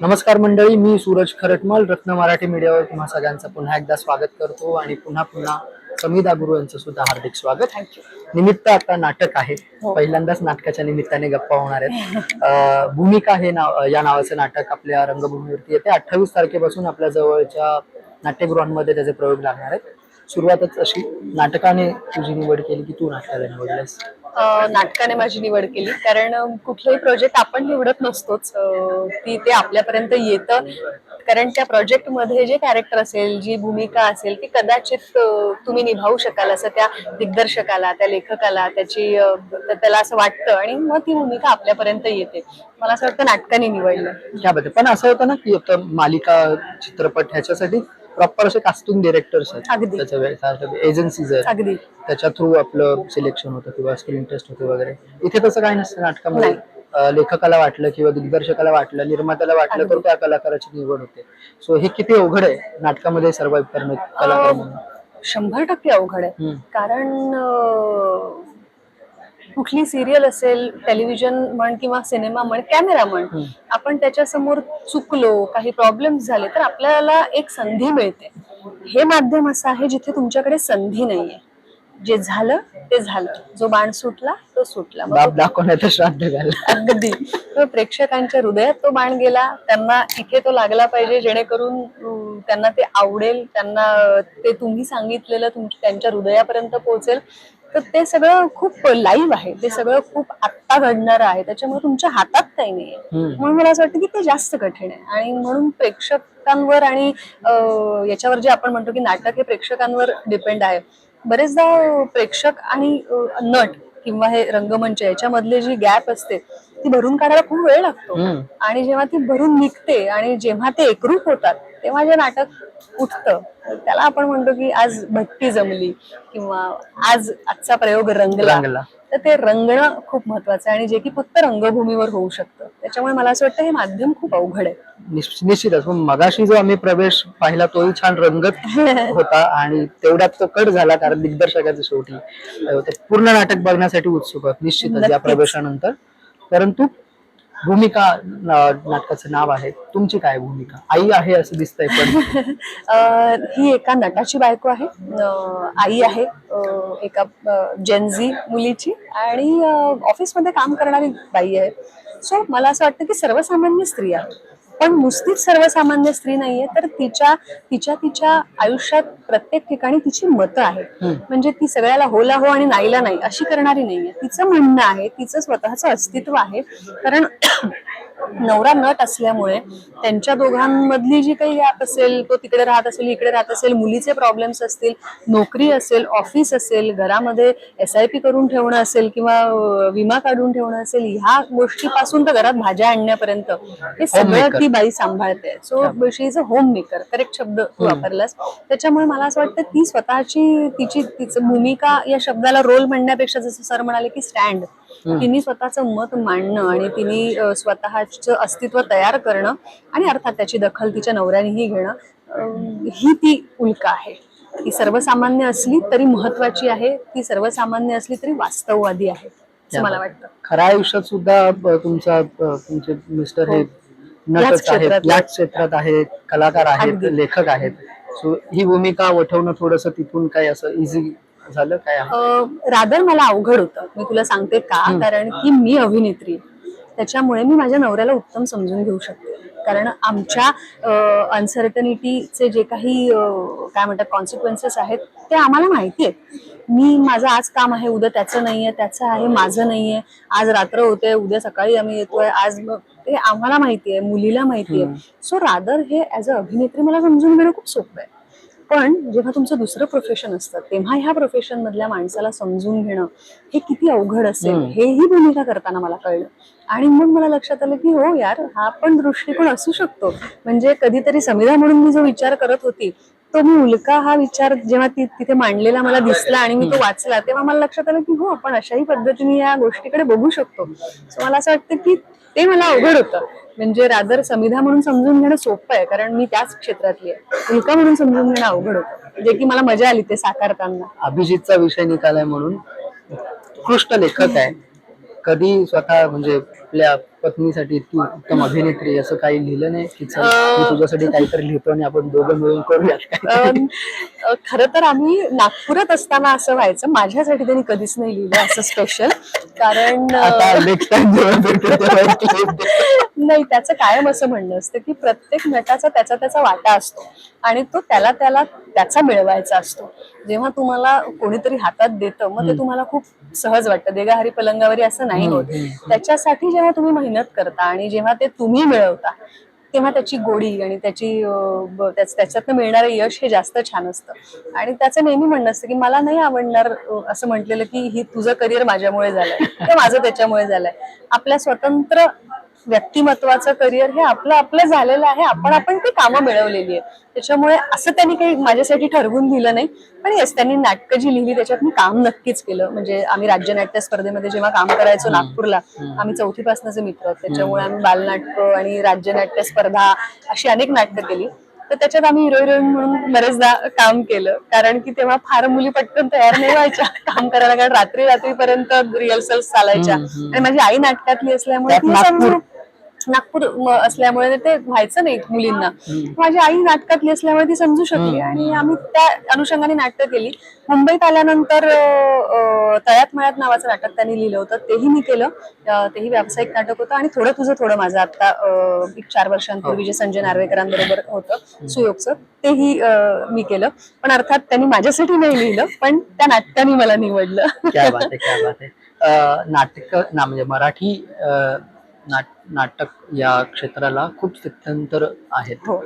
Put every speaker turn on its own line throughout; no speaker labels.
नमस्कार मंडळी मी सूरज खरटमल रत्न मराठी मीडियावर तुम्हा सगळ्यांचं पुन्हा एकदा स्वागत करतो आणि पुन्हा पुन्हा समिधा गुरु यांचं सुद्धा हार्दिक स्वागत.
थँक्यू
निमित्त आता नाटक आहे.
हो.
पहिल्यांदाच नाटकाच्या निमित्ताने गप्पा होणार आहेत. भूमिका हे नाव या नावाचं नाटक आपल्या रंगभूमीवरती येते. अठ्ठावीस तारखेपासून आपल्या जवळच्या नाट्यगृहांमध्ये त्याचे प्रयोग लागणार आहेत. सुरुवातच अशी नाटकाने तुझी निवड केली की तू नाटकाला निवडलंस
नाटकाने माझी निवड केली. कारण अं, कुठलंही प्रोजेक्ट आपण निवडत नसतोच. ती ते आपल्यापर्यंत येतं. कारण त्या प्रोजेक्टमध्ये जे कॅरेक्टर असेल जी भूमिका असेल ती कदाचित तुम्ही निभावू शकाल असं त्या दिग्दर्शकाला त्या लेखकाला त्याची त्याला असं वाटतं आणि मग ती भूमिका आपल्यापर्यंत येते. मला असं वाटतं नाटकाने निवडलं.
त्याबद्दल. पण असं होतं ना की आता मालिका चित्रपट ह्याच्यासाठी प्रॉपर असे कास्टिंग डिरेक्टर्स आहेत.
अगदी.
त्याच्या एजन्सीज आहेत.
अगदी.
त्याच्या थ्रू आपलं सिलेक्शन होतं किंवा स्क्रीन टेस्ट होते वगैरे. इथे तसं काही नसतं नाटकामध्ये. अं, लेखकाला वाटलं किंवा दिग्दर्शकाला वाटलं निर्मात्याला वाटलं तर त्या कलाकाराची निवड होते. सो हे किती अवघड आहे नाटकामध्ये सर्वाईव्ह करणं कलाकार म्हणून
शंभर टक्के अवघड आहे.
हम्म.
कारण अं, कुठली सिरियल असेल टेलिव्हिजन म्हण किंवा सिनेमा म्हण कॅमेरा म्हण. आपण त्याच्यासमोर चुकलो काही प्रॉब्लेम्स झाले तर आपल्याला एक संधी मिळते. हे माध्यम असं आहे जिथे तुमच्याकडे संधी नाहीये. जे झालं ते झालं. जो बाण सुटला तो सुटला.
दाखवण्याचं श्राद्ध घाललं
अगदी. प्रेक्षकांच्या हृदयात तो बाण गेला त्यांना इथे तो लागला पाहिजे जेणेकरून त्यांना ते आवडेल त्यांना ते तुम्ही सांगितलेलं त्यांच्या हृदयापर्यंत पोहोचेल. तर ते सगळं खूप लाईव्ह आहे. ते सगळं खूप आत्ता घडणार आहे. त्याच्यामुळे तुमच्या हातात काही
हम्म.
म्हणून मला असं वाटतं की ते जास्त कठीण आहे. आणि म्हणून प्रेक्षकांवर आणि याच्यावर जे आपण म्हणतो की नाटक हे प्रेक्षकांवर डिपेंड आहे. बरेचदा प्रेक्षक आणि नट किंवा हे रंगमंच याच्यामधले जी गॅप असते ती भरून काढायला खूप वेळ लागतो. आणि जेव्हा ती भरून निघते आणि जेव्हा ते एकरूप होतात तेव्हा जे नाटक उठतं त्याला आपण म्हणतो की आज भट्टी जमली किंवा आज आजचा प्रयोग रंगला. तर ते रंगणं खूप महत्वाचं आहे आणि जे की फक्त रंगभूमीवर होऊ शकतं. त्याच्यामुळे मला असं वाटतं हे माध्यम खूप अवघड आहे.
निश्च- निश्चितच. मगाशी जो आम्ही प्रवेश पाहिला तोही छान रंगत होता आणि तेवढ्यात तो कट झाला कारण दिग्दर्शकाचं शेवटी. पूर्ण नाटक बघण्यासाठी उत्सुक निश्चितच या. प्रवेशानंतर. परंतु भूमिका नाटकाचं नाव आहे. तुमची काय भूमिका? आई आहे असं दिसतंय पण.
ही एका नटाची बायको आहे. आई आहे एका जेनझी मुलीची आणि ऑफिसमध्ये काम करणारी बाई आहे. सो मला असं वाटतं की सर्वसामान्य स्त्रिया पण नुसतीच सर्वसामान्य स्त्री नाहीये तर तिच्या तिच्या तिच्या आयुष्यात प्रत्येक ठिकाणी तिची मतं आहेत. म्हणजे ती सगळ्याला होला हो आणि नाहीला नाही अशी करणारी नाहीये. तिचं म्हणणं आहे तिचं स्वतःचं अस्तित्व आहे. कारण नवरा नट असल्यामुळे त्यांच्या दोघांमधली जी काही गॅप असेल तो तिकडे राहत असेल इकडे राहत असेल मुलीचे प्रॉब्लेम्स असतील नोकरी असेल ऑफिस असेल घरामध्ये एस आय पी करून ठेवणं असेल किंवा विमा काढून ठेवणं असेल ह्या गोष्टीपासून तर घरात भाज्या आणण्यापर्यंत हे सगळं. ती बाई सांभाळते. So she is a homemaker correct शब्द तू वापरलास. त्याच्यामुळे मला असं वाटतं ती स्वतःची तिची तिचं भूमिका या शब्दाला रोल म्हणण्यापेक्षा जसं सर म्हणाले की स्टँड तिने स्वतःचं मत मांडणं आणि तिने स्वतःचं अस्तित्व तयार करणं आणि अर्थात त्याची दखल तिच्या नवऱ्यानेही घेणं ही ती उल्का आहे. ती सर्वसामान्य असली तरी महत्वाची आहे ती सर्वसामान्य असली तरी वास्तववादी आहे असं मला वाटतं.
खऱ्या आयुष्यात सुद्धा तुमचा तुमचे मिस्टर हे.
हो. याच क्षेत्रात.
आहेत कलाकार आहेत. लेखक आहेत. सो ही भूमिका वठवणं थोडस तिथून काय असं इझी झालं काय
रादर मला अवघड होतं. मी तुला सांगते का? कारण की मी अभिनेत्री. आहे. त्याच्यामुळे मी माझ्या नवऱ्याला उत्तम समजून घेऊ शकते. कारण आमच्या अनसर्टनिटीचे जे काही काय म्हणतात कॉन्सिक्वेन्सेस आहेत ते आम्हाला माहिती आहेत. मी माझं आज काम आहे उद्या त्याचं नाहीये त्याचं आहे माझं नाहीये. आज रात्र होते उद्या सकाळी आम्ही येतोय आज मग ते आम्हाला माहिती आहे मुलीला माहिती आहे. सो रादर हे ऍज अ अभिनेत्री मला समजून घेणं खूप सोपं आहे. पण जेव्हा तुमचं दुसरं प्रोफेशन असतं तेव्हा ह्या प्रोफेशन मधल्या माणसाला समजून घेणं हे किती अवघड असेल हेही भूमिका करताना मला कळलं. आणि मग मला लक्षात आलं की हो यार हा पण दृष्टिकोन असू शकतो. म्हणजे कधीतरी समिधा म्हणून मी जो विचार करत होती तो मी उल्का हा विचार जेव्हा तिथे मांडलेला मला दिसला आणि मी तो वाचला तेव्हा मला लक्षात आलं की हो आपण अशाही पद्धतीने या गोष्टीकडे बघू शकतो. सो मला असं वाटतं की ते मला अवघड होतं. म्हणजे रादर समिधा म्हणून समजून घेणं सोपं आहे कारण मी त्याच क्षेत्रातली आहे. उल्का म्हणून समजून घेणं अवघड होतं. जे की मला मजा आली ते साकारताना.
अभिजितचा विषय निकालाय म्हणून. उत्कृष्ट लेखक आहे. कधी स्वतः म्हणजे आपल्या पत्नीसाठी इतकी उत्तम अभिनेत्री असं काही लिहिलं नाही की चल मी तुझ्यासाठी काहीतरी लिहितो आणि आपण दोघं मिळून करूयात काय
खर तर आम्ही नागपुरात असताना असं व्हायचं माझ्यासाठी त्यांनी कधीच नाही लिहिलं असं स्पेशल कारण
आता
अं,
नेक्स्ट टाइम जेव्हा भेटू तेव्हा एक clip दे.
नाही त्याचं कायम असं म्हणणं असतं की प्रत्येक नटाचा त्याचा त्याचा वाटा असतो आणि तो त्याला त्याला त्याचा मिळवायचा असतो. जेव्हा तुम्हाला कोणीतरी हातात देतं मग ते तुम्हाला खूप सहज वाटतं. देगा हरी पलंगावरी असं नाही होत. त्याच्यासाठी जेव्हा तुम्ही मेहनत करता आणि जेव्हा ते तुम्ही मिळवता तेव्हा त्याची गोडी आणि त्याची त्याच्यातनं मिळणारं यश हे जास्त छान असतं. आणि त्याचं नेहमी म्हणणं असतं की मला नाही आवडणार असं म्हटलेलं की ही तुझं करिअर माझ्यामुळे झालंय ते माझं त्याच्यामुळे झालंय. आपल्या स्वतंत्र व्यक्तिमत्वाचं करिअर हे आपलं आपलं झालेलं आहे. आपण आपण ती कामं मिळवलेली आहे त्याच्यामुळे असं त्यांनी काही माझ्यासाठी ठरवून दिलं नाही. पण येस त्यांनी नाटकं जी लिहिली त्याच्यात मी काम नक्कीच केलं. म्हणजे आम्ही राज्य नाट्य स्पर्धेमध्ये जेव्हा काम करायचो नागपूरला आम्ही चौथीपासूनचे मित्र आहोत. त्याच्यामुळे आम्ही बालनाटकं आणि राज्य नाट्य स्पर्धा अशी अनेक नाटकं केली. तर त्याच्यात आम्ही हिरो हिरोईन म्हणून बरेचदा काम केलं. कारण की तेव्हा फार मुली पटकन तयार नाही व्हायच्या. काम करायला कारण रात्री रात्रीपर्यंत रिहर्सल्स चालायच्या आणि माझी आई नाटकातली असल्यामुळे
नागपूर.
असल्यामुळे ते व्हायचं नाही मुलींना. माझी आई नाटकातली असल्यामुळे ती समजू शकली आणि आम्ही त्या अनुषंगाने नाटकं केली. मुंबईत आल्यानंतर तळ्यात मळ्यात नावाचं नाटक त्यांनी लिहिलं होतं. तेही मी केलं. तेही व्यावसायिक नाटक होतं आणि थोडं तुझं थोडं माझं. आता एक चार वर्षांपूर्वी जे संजय नार्वेकरांबरोबर होतं सुयोगचं तेही मी केलं. पण अर्थात त्यांनी माझ्यासाठी नाही लिहिलं पण त्या नाटकाने मला निवडलं.
नाटक ना म्हणजे मराठी नाट नाटक या क्षेत्राला खूप स्थित्यंतर आहेत.
हो.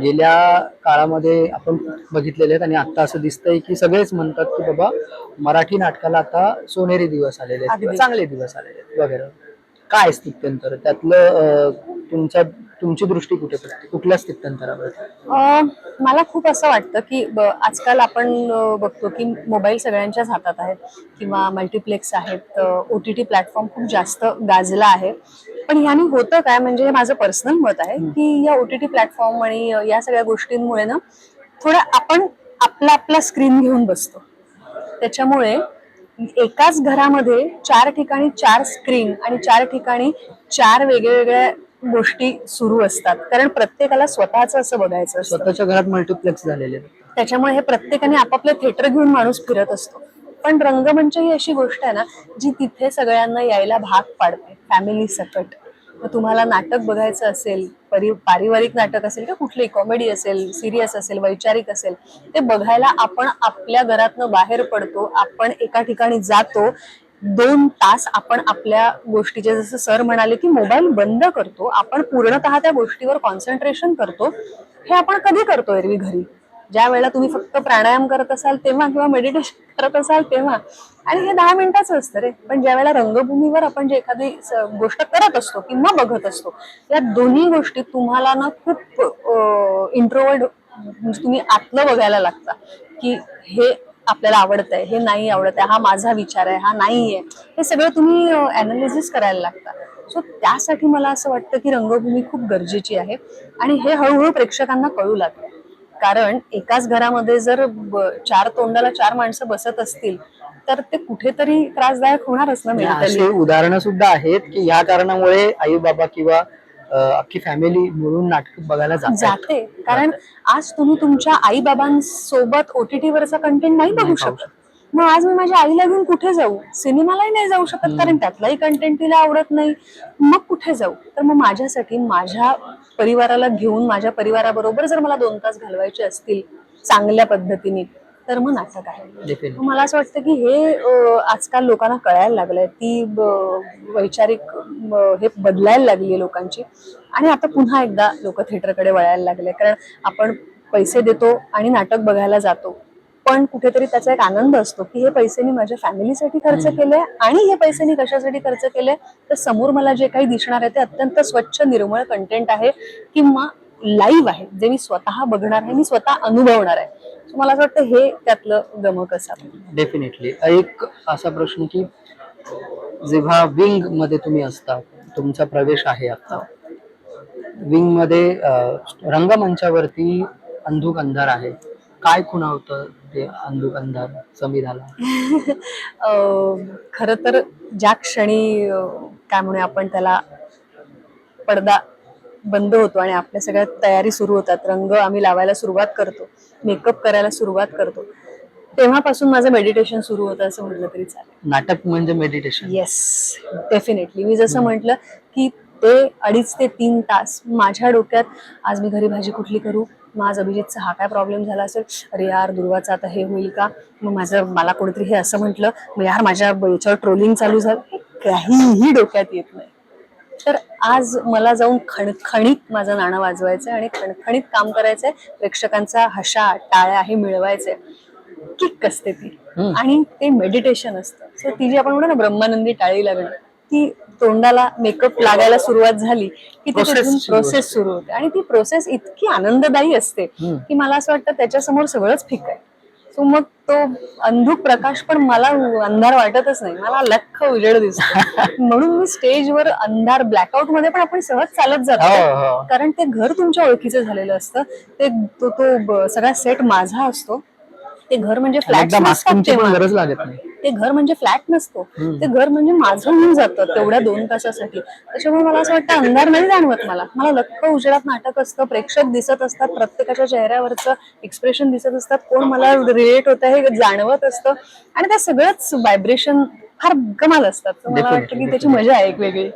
गेल्या काळामध्ये आपण बघितलेले आहेत आणि आता असं दिसतंय की सगळेच म्हणतात की बाबा मराठी नाटकाला आता सोनेरी दिवस आलेले आहेत. चांगले दिवस आलेले आहेत. वगैरे काय स्थित्यंतर? त्यातलं तुमच्या तुमची दृष्टी कुठे पडते? कुठल्या स्थित्यंतरावर?
मला खूप असं वाटतं की आजकाल आपण बघतो की मोबाईल सगळ्यांच्याच हातात आहेत किंवा मल्टिप्लेक्स आहेत. ओ टी टी प्लॅटफॉर्म खूप जास्त गाजला आहे. पण याने होतं काय? म्हणजे हे माझं पर्सनल मत आहे की या ओ टी टी प्लॅटफॉर्म आणि या सगळ्या गोष्टींमुळे ना थोडं आपण आपला आपला स्क्रीन घेऊन बसतो. त्याच्यामुळे एकाच घरामध्ये चार ठिकाणी चार स्क्रीन आणि चार ठिकाणी चार वेगवेगळ्या गोष्टी सुरू असतात. कारण प्रत्येकाला स्वतःच असं बघायचं
स्वतःच्या घरात मल्टिप्लेक्स झालेले.
त्याच्यामुळे हे प्रत्येकाने आपापलं थिएटर घेऊन माणूस फिरत असतो. पण रंगमंच ही अशी गोष्ट आहे ना जी तिथे सगळ्यांना यायला भाग पाडते. फॅमिली सकट. मग तुम्हाला नाटक बघायचं असेल परि पारिवारिक नाटक असेल किंवा कुठलंही कॉमेडी असेल सिरियस असेल वैचारिक असेल ते बघायला आपण आपल्या घरातनं बाहेर पडतो आपण एका ठिकाणी जातो दोन तास आपण आपल्या गोष्टीचे जसं सर म्हणाले की मोबाईल बंद करतो आपण पूर्णतः त्या गोष्टीवर कॉन्सन्ट्रेशन करतो हे आपण कधी करतो एरवी घरी? ज्या वेळेला तुम्ही फक्त प्राणायाम करत असाल तेव्हा किंवा मेडिटेशन करत असाल तेव्हा. आणि हे दहा मिनिटाचं असतं रे. पण ज्या वेळेला रंगभूमीवर आपण जे एखादी गोष्ट करत असतो किंवा बघत असतो या दोन्ही गोष्टी तुम्हाला ना खूप इंट्रोवर्ड म्हणजे तुम्ही आतलं बघायला लागता की हे आपल्याला आवडत आहे हे नाही आवडत आहे हा माझा विचार आहे हा नाही आहे हे सगळं तुम्ही अनालिसिस करायला लागता. सो त्यासाठी मला असं वाटतं की रंगभूमी खूप गरजेची आहे. आणि हे हळूहळू प्रेक्षकांना कळू लागतं कारण एकाच घरामध्ये जर चार तोंडाला चार माणसं बसत असतील तर ते कुठेतरी त्रासदायक होणारच ना
असे उदाहरणं सुद्धा आहेत की या कारणामुळे आई बाबा किंवा अख्खी फॅमिली मिळून नाटक बघायला
जाते. कारण आज तुम्ही तुमच्या आई बाबांसोबत ओटीटी वरचा कंटेंट नाही बघू शकत. मग आज मी माझ्या आईला घेऊन कुठे जाऊ? सिनेमालाही नाही जाऊ शकत कारण त्यातलाही कंटेंट तिला आवडत नाही. मग कुठे जाऊ? तर मग माझ्यासाठी माझ्या परिवाराला घेऊन माझ्या परिवाराबरोबर जर मला दोन तास घालवायचे असतील चांगल्या पद्धतीने तर मग नाटक आहे. मला असं वाटतं की हे आजकाल लोकांना कळायला लागलंय. ती वैचारिक हे बदलायला लागली लोकांची. आणि आता पुन्हा एकदा लोक थिएटरकडे वळायला लागले. कारण आपण पैसे देतो आणि नाटक बघायला जातो. पण कुठेतरी त्याचा एक आनंद असतो की हे पैसे मी माझ्या फॅमिलीसाठी खर्च केले आणि हे पैसे मी कशासाठी खर्च केले तर समोर मला जे काही दिसणार आहे ते अत्यंत स्वच्छ निर्मळ कंटेंट आहे किंवा लाईव्ह आहे जे मी स्वतः बघणार आहे मी स्वतः अनुभवणार आहे. मला असं वाटतं हे त्यातलं गमक असावं.
डेफिनेटली एक असा प्रश्न की जेव्हा विंगमध्ये तुम्ही असता तुमचा प्रवेश आहे आता विंगमध्ये रंगमंचावरती अंधुक अंधार आहे. काय खुणावतं ते अंधुक अंधार संविधाला
अं, खरं तर ज्या क्षणी काय म्हणूया आपण त्याला पडदा बंद होतो आणि आपल्या सगळ्या तयारी सुरू होतात रंग आम्ही लावायला सुरुवात करतो मेकअप करायला सुरुवात करतो तेव्हापासून माझं मेडिटेशन सुरू होतं असं म्हटलं तरी चालेल.
नाटक म्हणजे मेडिटेशन
येस डेफिनेटली मी जसं म्हटलं की ते अडीच ते तीन तास माझ्या डोक्यात आज मी घरी भाजी कुठली करू? मग आज अभिजितचा हा काय प्रॉब्लेम झाला असेल? अरे यार दुर्वाचं आता हे होईल का? मग माझं मला कोणीतरी हे असं म्हटलं मग यार माझ्या याच्यावर ट्रोलिंग चालू झालं. काहीही डोक्यात येत नाही. तर आज मला जाऊन खणखणीत माझं नाणं वाजवायचंय आणि खणखणीत काम करायचंय. प्रेक्षकांचा हशा टाळ्या हे मिळवायचंय. किक असते ती. आणि ते मेडिटेशन असतं. सो ती जी आपण म्हणतो ना ब्रह्मानंदी टाळी लागणं. ती तोंडाला मेकअप लागायला सुरुवात झाली की
Process
ती
सुरू होते.
प्रोसेस सुरू होते. आणि ती प्रोसेस इतकी आनंददायी असते. की मला असं वाटतं त्याच्यासमोर सगळंच फिक आहे. सो मग तो अंधुक प्रकाश पण मला अंधार वाटतच नाही. मला लख्ख उजेड दिसतो. म्हणून मी स्टेजवर अंधार ब्लॅकआउटमध्ये पण आपण सहज चालत
हो
जातो.
हो
कारण ते घर तुमच्या ओळखीचं झालेलं असतं. ते तो तो सगळा सेट माझा असतो. ते घर म्हणजे फ्लॅट
गरज लागत नाही.
ते घर म्हणजे फ्लॅट नसतो. ते घर म्हणजे माझं होऊन जातं तेवढ्या दोन तासासाठी. त्याच्यामुळे मला असं वाटतं अंधार नाही जाणवत मला. मला लख्ख उजेडात नाटक असतं प्रेक्षक दिसत असतात प्रत्येकाच्या चेहऱ्यावरचं एक्सप्रेशन दिसत असतात. कोण मला रिलेट होत हे जाणवत असतं. आणि त्या सगळंच व्हायब्रेशन फार कमाल असतात तर मला
Definitely,
वाटतं की त्याची मजा आहे एक वेगळी.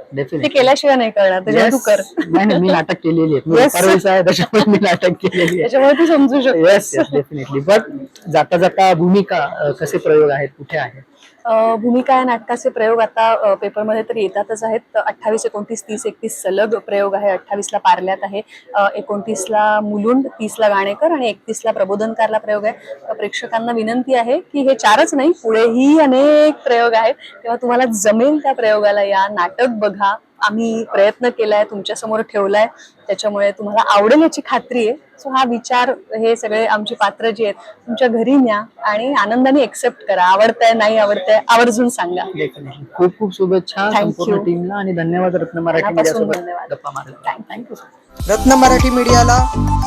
ते केल्याशिवाय नाही करणार. त्याच्यामुळे तू कर.
नाही नाही मी नाटक केलेली आहे मी
Yes.
परवेश आहे त्याच्यामुळे मी नाटक केलेली आहे.
त्याच्यामुळे तू समजू
येस
शकतो
येस डेफिनेटली बट जाता जाता भूमिका अ, कसे प्रयोग आहेत कुठे आहेत?
भूमिका या नाटकाचे प्रयोग आता पेपरमध्ये तर येतातच आहेत. अठ्ठावीस एकोणतीस तीस एकतीस सलग प्रयोग आहे. अठ्ठावीसला पार्ल्यात आहे. एकोणतीसला मुलुंड तीसला गाणेकर आणि एकतीसला प्रबोधनकारला प्रयोग आहे. प्रेक्षकांना विनंती आहे की हे चारच नाही पुढेही अनेक प्रयोग आहेत. तेव्हा तुम्हाला जमेल त्या प्रयोगाला या नाटक बघा. आम्ही प्रयत्न केलाय तुमच्यासमोर ठेवलाय. त्याच्यामुळे तुम्हाला आवडेल याची खात्री आहे. सो हा विचार हे सगळे आमची पात्र जी आहेत तुमच्या घरी न्या आणि आनंदाने एक्सेप्ट करा. आवडतंय नाही आवडतंय आवर्जून सांगा.
खूप खूप शुभेच्छा संपूर्ण. टीमला आणि धन्यवाद रत्न मराठी थँक्यू
रत्न मराठी मीडियाला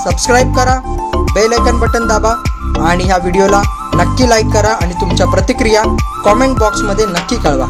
सबस्क्राईब करा बेल आयकन बटन दाबा आणि ह्या व्हिडिओला नक्की लाईक करा आणि तुमच्या प्रतिक्रिया कॉमेंट बॉक्समध्ये नक्की कळवा.